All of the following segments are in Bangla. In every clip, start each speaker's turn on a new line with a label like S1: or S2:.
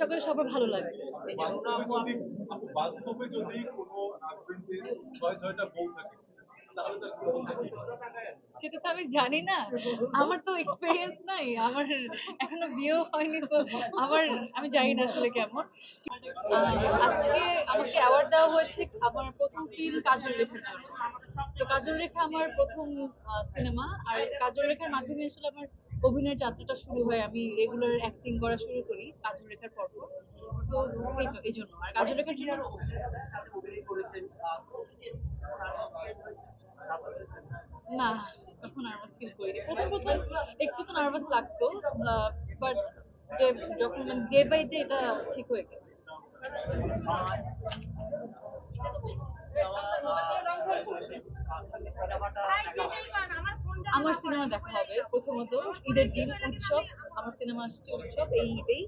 S1: আশা করি সবার ভালো লাগবে।
S2: বাস্তবে যদি কোনো ছয় ছয়টা বউ থাকে তাহলে তার কি অবস্থা কি?
S1: সেটা তো আমি জানি না। আমার তো এক্সপিরিয়েন্স নাই। আমার এখনও বিয়েও হয়নি তো আমার আমি জানি না আসলে কেমন। আজকে আমাকে অ্যাওয়ার্ড দেওয়া হয়েছে আমার প্রথম ফিল্ম কাজল রেখার জন্য। তো কাজল রেখা আমার প্রথম সিনেমা আর কাজল রেখার মাধ্যমে আসলে আমার অভিনয়ের যাত্রাটা শুরু হয়, আমি রেগুলার অ্যাক্টিং করা শুরু করি কাজল রেখার পর। তো এই তো এই জন্য আর কাজল রেখার জন্য না, তখন নার্ভাস ফিল করিনি প্রথম প্রথম একটু তো নার্ভাস লাগতো বাট যখন মানে ডে বাই ডে এটা ঠিক হয়ে গেছে। আমার সিনেমা দেখা হবে, প্রথমত ঈদের দিন উৎসব, আমার সিনেমা আসছে উৎসব, এই ঈদেই।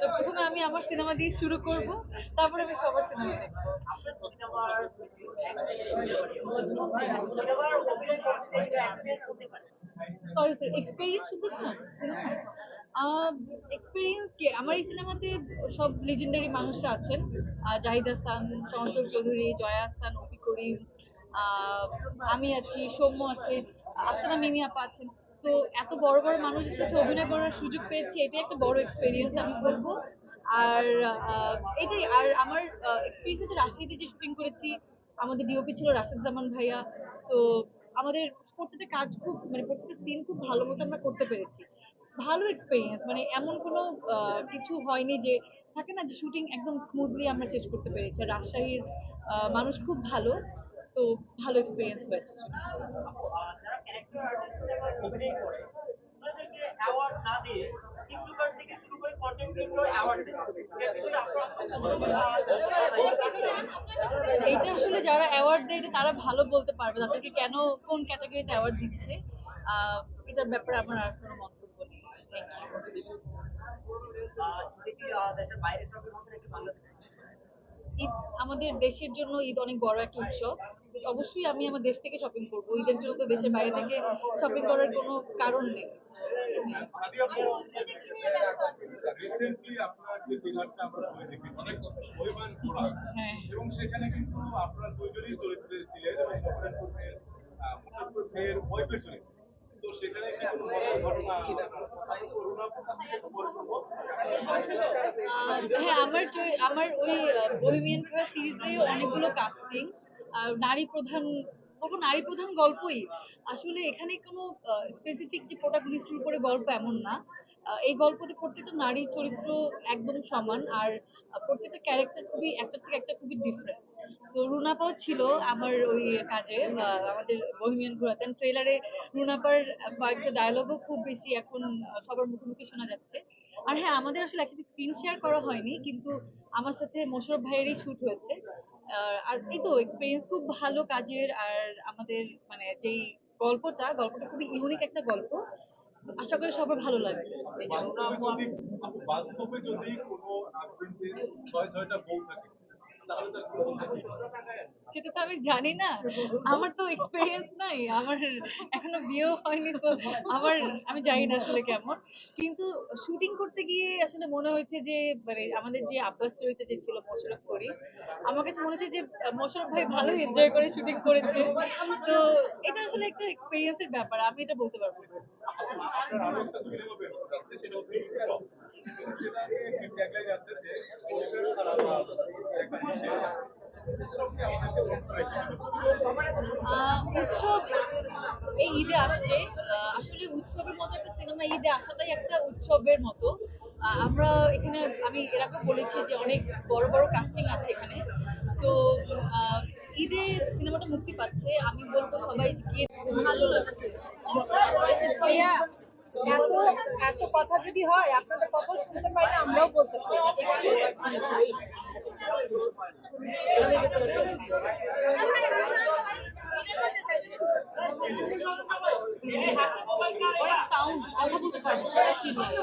S1: তো প্রথমে আমি আমার সিনেমা দিয়ে শুরু করব, তারপরে আমি সবার সিনেমা দেখব। সরি স্যার এক্সপিরিয়েন্স শুনতে চান এক্সপিরিয়েন্স কি? আমার এই সিনেমাতে সব লিজেন্ডারি মানুষরা আছেন। জাহিদ হাসান, চঞ্চল চৌধুরী, জয়া হাসান, অপি করিম আমি আছি, সৌম্য আছে। আসানা মিমি আপা আছেন। তো এত বড় বড় মানুষের সাথে অভিনয় করার সুযোগ পেয়েছি, এটাই একটা বড় এক্সপিরিয়েন্স আমি বলব। আর এটাই, আর আমার এক্সপিরিয়েন্স হচ্ছে রাজশাহীতে যে শুটিং করেছি, আমাদের ডিওপি ছিল রাশেদ জামান ভাইয়া। তো আমাদের প্রত্যেকটা কাজ খুব মানে প্রত্যেকটা সিন খুব ভালো মতো আমরা করতে পেরেছি। ভালো এক্সপিরিয়েন্স মানে এমন কোনো কিছু হয়নি যে, থাকে না যে শুটিং একদম স্মুথলি আমরা শেষ করতে পেরেছি। আর রাজশাহীর মানুষ খুব ভালো। তো ভালো এক্সপিরিয়েন্স হয়েছে এইটা আসলে যারা অ্যাওয়ার্ড দেয়, এটা তারা ভালো বলতে পারবে। তাদেরকে কেন, কোন ক্যাটাগরিতে অ্যাওয়ার্ড দিচ্ছে এটার ব্যাপারে আমার আর কোনো মন্তব্য নেই। ঈদ আমাদের দেশের জন্য ঈদ অনেক বড় একটা উৎসব। অবশ্যই আমি আমার দেশ থেকে শপিং করব। ঈদের জন্য তো দেশের বাইরে থেকে শপিং করার কোনো কারণ নেই।
S2: হয়ে।
S1: হ্যাঁ।
S2: এবং সেখানে কিন্তু আপনার দুইজনই চরিত্রে ছিলেন এবং সফরেন করতেন মুসাফির ওয়াইফের চরিত্র তো সেখানে কি কোনো মজার ঘটনা করোনা খবর করব
S1: আহ, হ্যাঁ আমার আমার ওই বহিমিয়ান সিরিজে অনেকগুলো কাস্টিং নারী প্রধান বলব নারী প্রধান গল্পই। আসলে এখানে কোনো স্পেসিফিক যে প্রোটাগনিস্টের উপরে গল্প এমন না। এই গল্পতে প্রত্যেকটা নারীর চরিত্র একদম সমান আর প্রত্যেকটা ক্যারেক্টার খুবই একটা থেকে একটা খুবই ডিফারেন্ট তো রুনাপাও ছিল আমার ওই কাজে আমাদের বহিমিয়ান ঘোরাতেন ট্রেলারে রুনাপার কয়েকটা ডায়লগও খুব বেশি এখন সবার মুখে মুখে শোনা যাচ্ছে। আর হ্যাঁ আমাদের আসলে একসাথে স্ক্রিন শেয়ার করা হয়নি, কিন্তু আমার সাথে মোশারফ ভাইয়েরই শুট হয়েছে। আর এই তো এক্সপিরিয়েন্স খুব ভালো কাজের, আর আমাদের মানে যেই গল্পটা গল্পটা খুবই ইউনিক একটা গল্প। আশা করি সবার ভালো লাগবে।
S2: বাস্তবে যদি কোনো ছয় ছয়টা বউ থাকে
S1: সেটা তো আমি জানি না। আমার তো এক্সপিরিয়েন্স নাই। আমার এখনও বিয়েও হয়নি তো। আমার, আমি জানি না আসলে কেমন। কিন্তু শুটিং করতে গিয়ে আসলে মনে হয়েছে যে মানে আমাদের যে আব্বাস চরিত্রে যে ছিল মোশারফ করি আমার কাছে মনে হচ্ছে যে মোশারফ ভাই ভালোই এনজয় করে শুটিং করেছে। তো এটা আসলে একটা এক্সপিরিয়েন্সের ব্যাপার। আমি এটা বলতে পারব না।
S2: উৎসব
S1: এই ঈদে আসছে। আসলে উৎসবের মতো একটা সিনেমা ঈদে আসাটাই একটা উৎসবের মতো। আমরা এখানে, আমি এর আগে বলেছি যে অনেক বড় বড় কাস্টিং আছে এখানে। তো ঈদে সিনেমাটা মুক্তি পাচ্ছে। আমি বলব সবাই গিয়ে ভালো লাগছে।
S3: এত এত কথা যদি হয়, আপনাদের কথা শুনতে পাই না, আমরাও বলতে পারি।
S1: সাউন্ড কথা বলতে পারব না, চিল্লায়।